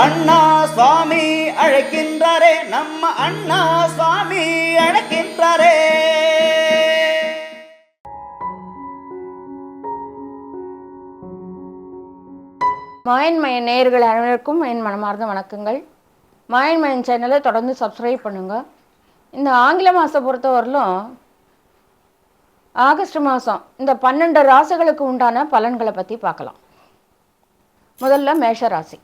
அண்ணா சுவாமி அழைக்கின்றாரே நம்ம அண்ணா சுவாமி அழைக்கின்றாரே. மாயன்மயன் நேயர்கள் அனைவருக்கும் என் மனமார்ந்த வணக்கங்கள். மாயன்மயன் சேனலை தொடர்ந்து சப்ஸ்கிரைப் பண்ணுங்க. இந்த ஆங்கில மாதம் பொறுத்தவரையிலும் ஆகஸ்ட் மாதம் இந்த பன்னெண்டு ராசிகளுக்கு உண்டான பலன்களை பற்றி பார்க்கலாம். முதல்ல மேஷ ராசி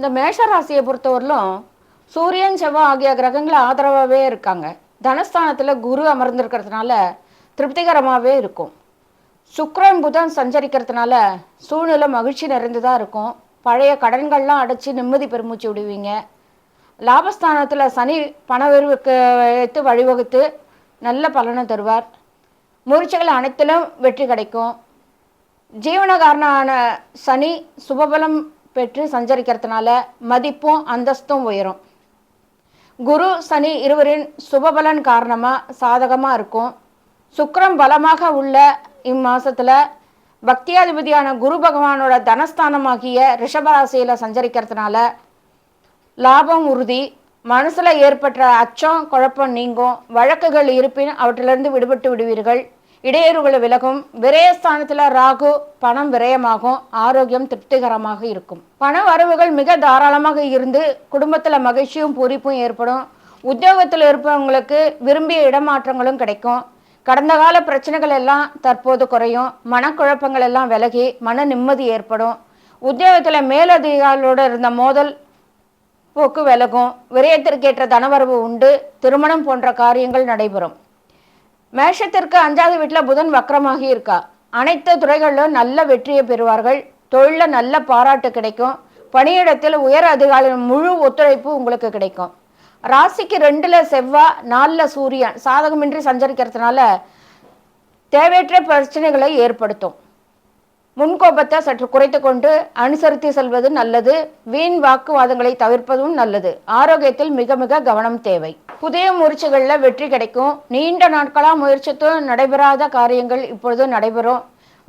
இந்த மேஷ ராசியை பொறுத்தவரையிலும் சூரியன் செவ்வாய் ஆகிய கிரகங்கள் ஆதரவாகவே இருக்காங்க. தனஸ்தானத்தில் குரு அமர்ந்திருக்கிறதுனால திருப்திகரமாகவே இருக்கும். சுக்கரன் புதன் சஞ்சரிக்கிறதுனால சூழ்நிலை மகிழ்ச்சி நிறைந்ததாக இருக்கும். பழைய கடன்கள்லாம் அடைச்சி நிம்மதி பெருமூச்சு விடுவீங்க. லாபஸ்தானத்தில் சனி பணவெருவுக்கு வைத்து வழிவகுத்து நல்ல பலனை தருவார். முயற்சிகள் அனைத்திலும் வெற்றி கிடைக்கும். ஜீவனகாரனான சனி சுபபலம் பெற்று சஞ்சரிக்கிறதுனால மதிப்பும் அந்தஸ்தும் உயரும். குரு சனி இருவரின் சுபபலன் காரணமாக சாதகமாக இருக்கும். சுக்கரம் பலமாக உள்ள இம்மாசத்தில் பக்தியாதிபதியான குரு பகவானோட தனஸ்தானமாகிய ரிஷபராசியில் சஞ்சரிக்கிறதுனால லாபம் உறுதி மனசில் ஏற்பட்ட அச்சம் குழப்பம் நீங்கும். வழக்குகள் இருப்பின் அவற்றிலிருந்து விடுபட்டு விடுவீர்கள். இடையூறுகள் விலகும். விரயஸ்தானத்தில் ராகு பணம் விரயமாகும். ஆரோக்கியம் திருப்திகரமாக இருக்கும். பண வரவுகள் மிக தாராளமாக இருந்து குடும்பத்தில் மகிழ்ச்சியும் பூரிப்பும் ஏற்படும். உத்தியோகத்தில் இருப்பவங்களுக்கு விரும்பிய இடமாற்றங்களும் கிடைக்கும். கடந்த கால பிரச்சனைகள் எல்லாம் தற்போது குறையும். மனக்குழப்பங்கள் எல்லாம் விலகி மன நிம்மதி ஏற்படும். உத்தியோகத்தில் மேலதிகாரிகளோடு இருந்த மோதல் போக்கு விலகும். விரயத்திற்கேற்ற தனவரவு உண்டு. திருமணம் போன்ற காரியங்கள் நடைபெறும். மேஷத்திற்கு அஞ்சாவது வீட்டில் புதன் வக்கரமாகி இருக்கா? அனைத்து துறைகளிலும் நல்ல வெற்றியை பெறுவார்கள். தொழிலில் நல்ல பாராட்டு கிடைக்கும். பணியிடத்தில் உயர் அதிகாரிகள் முழு ஒத்துழைப்பு உங்களுக்கு கிடைக்கும். ராசிக்கு ரெண்டில் செவ்வாய் நாலில் சூரியன். சாதகமின்றி சஞ்சரிக்கிறதுனால தேவையற்ற பிரச்சனைகளை ஏற்படுத்தும். முன்கோபத்தை சற்று குறைத்து கொண்டு அனுசரித்து செல்வது நல்லது. வீண் வாக்குவாதங்களை தவிர்ப்பதும் நல்லது. ஆரோக்கியத்தில் மிக மிக கவனம் தேவை. புதிய முயற்சிகளில் வெற்றி கிடைக்கும். நீண்ட நாட்களாக முயற்சித்தும் நடைபெறாத காரியங்கள் இப்பொழுது நடைபெறும்.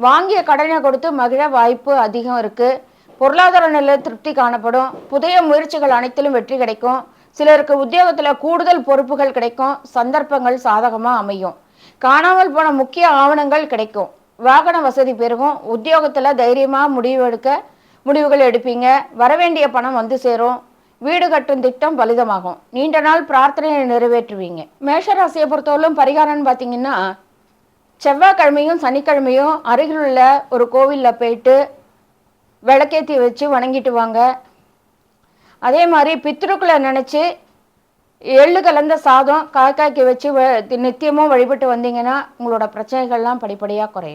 வாங்கிய கடனை கொடுத்து மகிழ வாய்ப்பு அதிகம் இருக்குது பொருளாதார நிலை திருப்தி காணப்படும். புதிய முயற்சிகள் அனைத்திலும் வெற்றி கிடைக்கும். சிலருக்கு உத்தியோகத்தில் கூடுதல் பொறுப்புகள் கிடைக்கும். சந்தர்ப்பங்கள் சாதகமாக அமையும். காணாமல் போன முக்கிய ஆவணங்கள் கிடைக்கும். வாகன வசதி பெருகும். உத்தியோகத்தில் தைரியமாக முடிவெடுக்க முடிவுகள் எடுப்பீங்க. வரவேண்டிய பணம் வந்து சேரும். வீடு கட்டும் திட்டம் பலிதமாகும். நீண்ட நாள் பிரார்த்தனையை நிறைவேற்றுவீங்க. மேஷராசியை பொறுத்தவரையிலும் பரிகாரம்னு பார்த்தீங்கன்னா செவ்வாய்க்கிழமையும் சனிக்கிழமையும் அருகிலுள்ள ஒரு கோவிலில் போயிட்டு விளக்கேற்றி வச்சு வணங்கிட்டு வாங்க. அதே மாதிரி பித்ருக்களை நினச்சி எள்ளு கலந்த சாதம் காக்காய்க்கு வச்சு நித்தியமும் வழிபட்டு வந்தீங்கன்னா உங்களோட பிரச்சனைகள்லாம் படிப்படியாக குறையும்.